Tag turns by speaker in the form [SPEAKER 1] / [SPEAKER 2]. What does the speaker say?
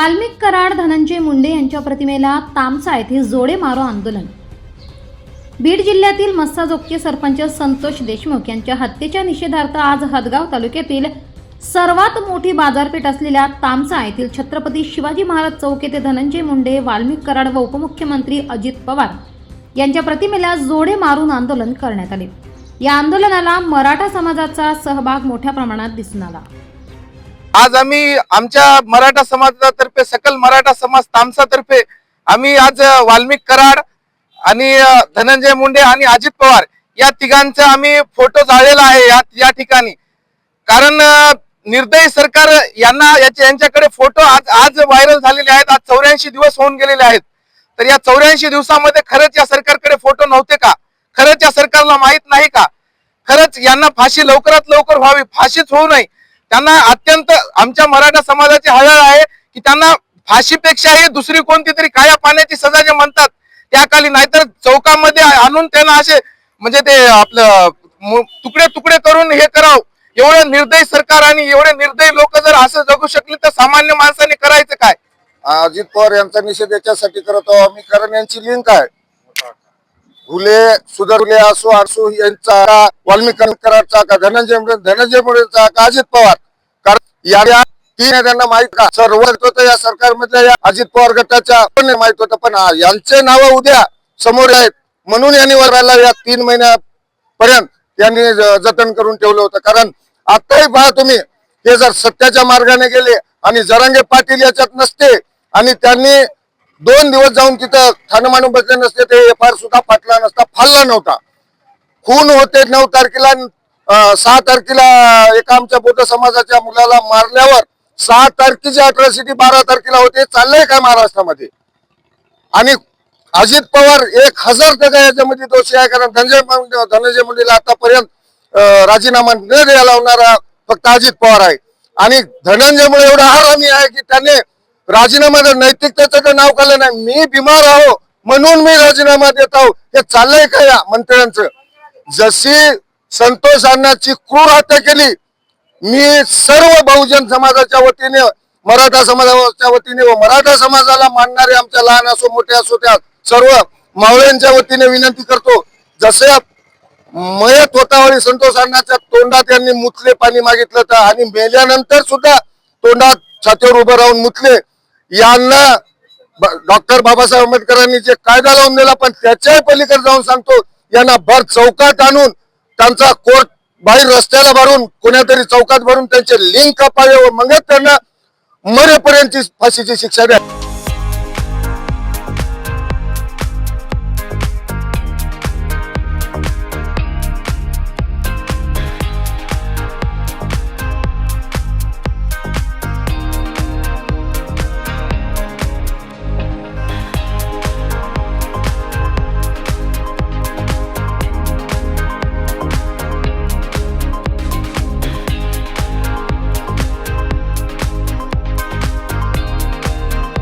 [SPEAKER 1] वाल्मिक कराड धनंजय मुंडे यांच्या प्रतिमेला तामसा येथे जोडे मारो आंदोलन. बीड जिल्ह्यातील मस्साजोगचे सरपंच संतोष देशमुख यांच्या हत्येच्या निषेधार्थ आज हदगाव तालुक्यातील सर्वात मोठी बाजारपेठ असलेल्या तामसा येथील छत्रपती शिवाजी महाराज चौक येथे धनंजय मुंडे वाल्मिक कराड व उपमुख्यमंत्री अजित पवार यांच्या प्रतिमेला जोडे मारून आंदोलन करण्यात आले. या आंदोलनाला मराठा समाजाचा सहभाग मोठ्या प्रमाणात दिसून आला.
[SPEAKER 2] आज आम्ही आमच्या मराठा समाजातर्फे सकल मराठा समाज तामसातर्फे आम्ही आज वाल्मिक कराड आणि धनंजय मुंडे आणि अजित पवार या तिघांचा आम्ही फोटो जाळलेला आहे या या ठिकाणी. कारण निर्दयी सरकार यांना यांच्याकडे फोटो आज आज व्हायरल झालेले आहेत. आज चौऱ्याऐंशी दिवस होऊन गेलेले आहेत. तर या चौऱ्याऐंशी दिवसामध्ये खरंच या सरकारकडे फोटो नव्हते का? खरंच या सरकारला माहीत नाही का? खरंच यांना फाशी लवकरात लवकर व्हावी. फाशीच होऊ नये. त्यांना अत्यंत आमच्या मराठा समाजाची हळहळ आहे की त्यांना फाशीपेक्षाही दुसरी कोणती तरी काया पाण्याची सजा जे म्हणतात त्याखाली नाहीतर चौकामध्ये आणून त्यांना असे म्हणजे ते आपलं तुकडे तुकडे करून हे करावं. एवढं निर्दयी सरकार आणि एवढे निर्दयी लोक जर असं जगू शकले तर सामान्य माणसाने करायचं काय?
[SPEAKER 3] अजित पवार यांचा निषेध याच्यासाठी करत आहोत आम्ही कारण यांची लिंक आहे. फुले सुधरले असो आसू यांचा का वाल्मिक का धनंजय धनंजय मुंडेचा का अजित पवार? कारण या तीन त्यांना माहीत का? सर्व होतं या सरकारमधल्या या अजित पवार गटाच्या पण नाही माहीत होतं? पण यांचे नाव उद्या समोर आहेत. म्हणून यांनी वराला या तीन महिन्यापर्यंत यांनी ज- जतन करून ठेवलं होतं. कारण आताही पहा तुम्ही हे जर सत्याच्या मार्गाने गेले आणि जरांगे पाटील याच्यात नसते आणि त्यांनी दोन दिवस जाऊन तिथं ठाण बसले नसते ते एफ आर सुद्धा फाटला नसता फाडला नव्हता. खून होते नऊ तारखेला सहा तारखेला एका आमच्या बौद्ध समाजाच्या मुलाला मारल्यावर सहा तारखेची अट्रॉसिटी बारा तारखेला होते चाललंय काय महाराष्ट्रामध्ये? आणि अजित पवार एक हजार टक्का याच्यामध्ये दोषी आहे कारण धनंजय धनंजय मुंडेला आतापर्यंत राजीनामा न द्यायला होणारा फक्त अजित पवार आहे. आणि धनंजयमुळे एवढा आरामी आहे की त्याने राजीनामा जर नैतिकतेचं तर नाव काढलं नाही. मी बिमार आहो म्हणून मी राजीनामा देत आहो. हे चाललंय का या मंत्र्यांचं? जशी संतोष अण्णाची क्रूर हत्या केली मी सर्व बहुजन समाजाच्या वतीने मराठा समाजाच्या वतीने व मराठा समाजाला मानणारे आमच्या लहान असो मोठे असो त्या सर्व मावळ्यांच्या वतीने विनंती करतो. जसे मयत होतावळी संतोष अण्णाच्या तोंडात त्यांनी मुतले पाणी मागितलं तर आणि मेल्यानंतर सुद्धा तोंडात छातीवर उभं राहून मुतले. यांना डॉक्टर बाबासाहेब आंबेडकरांनी जे कायदा लावून दिला पण त्याच्याही पलीकडे जाऊन सांगतो यांना भर चौकात आणून त्यांचा कोर्ट बाहेर रस्त्याला भरून कोणातरी चौकात भरून त्यांचे लिंक कापावे व मगच त्यांना मरेपर्यंतची फाशीची शिक्षा द्या.